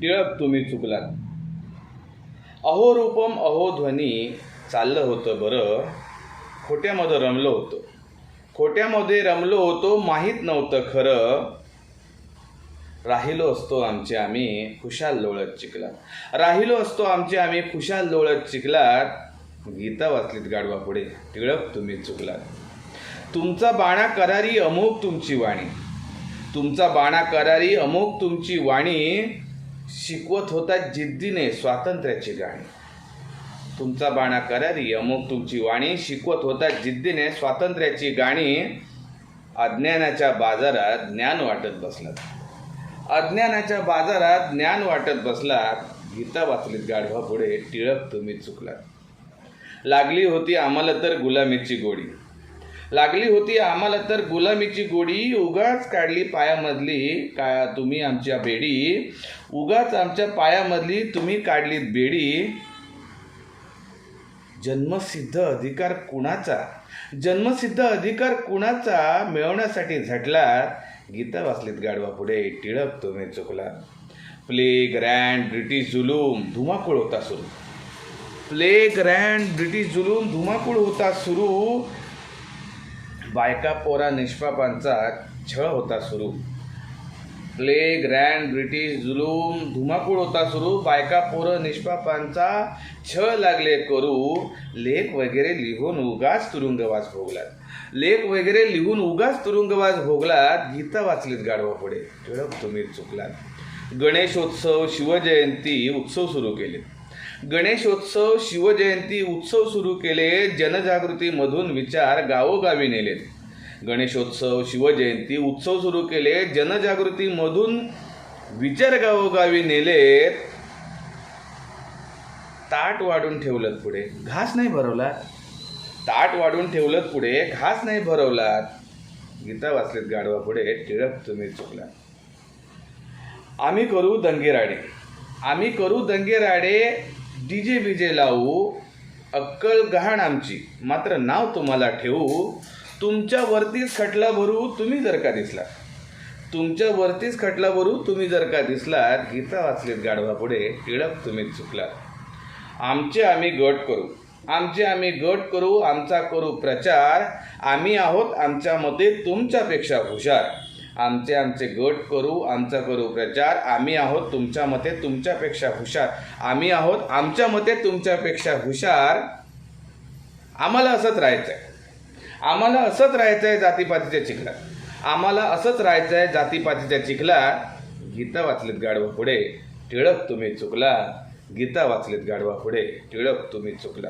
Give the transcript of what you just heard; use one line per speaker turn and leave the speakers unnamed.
टिळक तुम्ही चुकलात. अहो रूपम अहो ध्वनी चाललं होतं बरं. खोट्यामध्ये रमलो होतो. खोट्यामध्ये रमलो होतो माहीत नव्हतं खरं. राहिलो असतो आमचे आम्ही खुशाल लोळत चिखलात. राहिलो असतो आमचे आम्ही खुशाल लोळत चिखलात. गीता वाचलीत गाडवा पुढे. टिळक तुम्ही चुकलात. तुमचा बाणा करारी अमोघ तुमची वाणी. तुमचा बाणा करारी अमोघ तुमची वाणी. शिकवत होता जिद्दीने स्वातंत्र्याची गाणी. तुमचा बाणा करारी अमुक तुमची वाणी. शिकवत होता जिद्दीने स्वातंत्र्याची गाणी. अज्ञानाच्या बाजारात ज्ञान वाटत बसलात अज्ञानाच्या बाजारात ज्ञान वाटत बसलात गीता वाचलीत गाढवा पुढे टिळक तुम्ही चुकलात. लागली होती आम्हाला तर गुलामीची गोडी. लागली होती आम्हाला तर गुलामीची गोडी. उगाच काढली पायामधली. का तुम्ही आमच्या बेडी? उगाच आमच्या पायामधली तुम्ही काढलीत बेडी. जन्मसिद्ध अधिकार कुणाचा? जन्मसिद्ध अधिकार कुणाचा मिळवण्यासाठी झटला? गीता वाचलीत गाडवा पुढे. टिळक तुम्ही चुकला. प्लेग रँड ब्रिटिश जुलूम धुमाकूळ होता सुरू. प्लेग रँड ब्रिटिश जुलूम धुमाकूळ होता सुरू. बायका पोरा निष्पापांचा छळ होता सुरू. प्लेग ग्रँड ब्रिटिश जुलूम धुमाकूळ होता सुरू. बायका पोरं निष्पापांचा छळ लागले करू. लेख वगैरे लिहून उगाच तुरुंगवास भोगलात. लेख वगैरे लिहून उगाच तुरुंगवास भोगलात. गीता वाचलीत गाढवा पुढे. टिळक तुम्ही चुकलात. गणेशोत्सव शिवजयंती उत्सव सुरू केले गणेशोत्सव शिवजयंती उत्सव सुरू केले जनजागृतीमधून विचार गावोगावी नेलेत गणेशोत्सव शिवजयंती उत्सव सुरू केले जनजागृतीमधून विचार गावोगावी नेलेत ताट वाढून ठेवलं पुढे. घास नाही भरवला ताट वाढून ठेवलं पुढे. घास नाही भरवलात? गीता वाचलीत गाढवा पुढे. टिळक तुम्ही चुकला. आम्ही करू दंगेराडे. आम्ही करू दंगेराडे. डी जे बीजे लावू अक्कल गहाण आमची. मात्र नाव तुम्हाला ठेवू तुमच्या वरतीच खटला भरू तुम्ही जर का दिसला तुमच्या वरतीच खटला भरू तुम्ही जर का दिसलात गीता वाचलीत गाढवा पुढे टिळक तुम्ही चुकलात. आमचे आम्ही गट करू. आमचे आम्ही गट करू आमचा करू प्रचार. आम्ही आहोत आमच्या मते तुमच्यापेक्षा हुशार. आमचे आमचे गट करू आमचा करू प्रचार. आम्ही आहोत तुमच्या मते तुमच्यापेक्षा हुशार. आम्ही आहोत आमच्या मते तुमच्यापेक्षा हुशार. आम्हाला असंच राहायचं आहे आम्हाला असंच राहायचं आहे जातीपातीच्या चिखलात. आम्हाला असंच राहायचं आहे जातीपातीच्या चिखलात. गीता वाचलीत गाडवा पुढे. टिळक तुम्ही चुकला. गीता वाचलीत गाडवा पुढे. टिळक तुम्ही चुकला.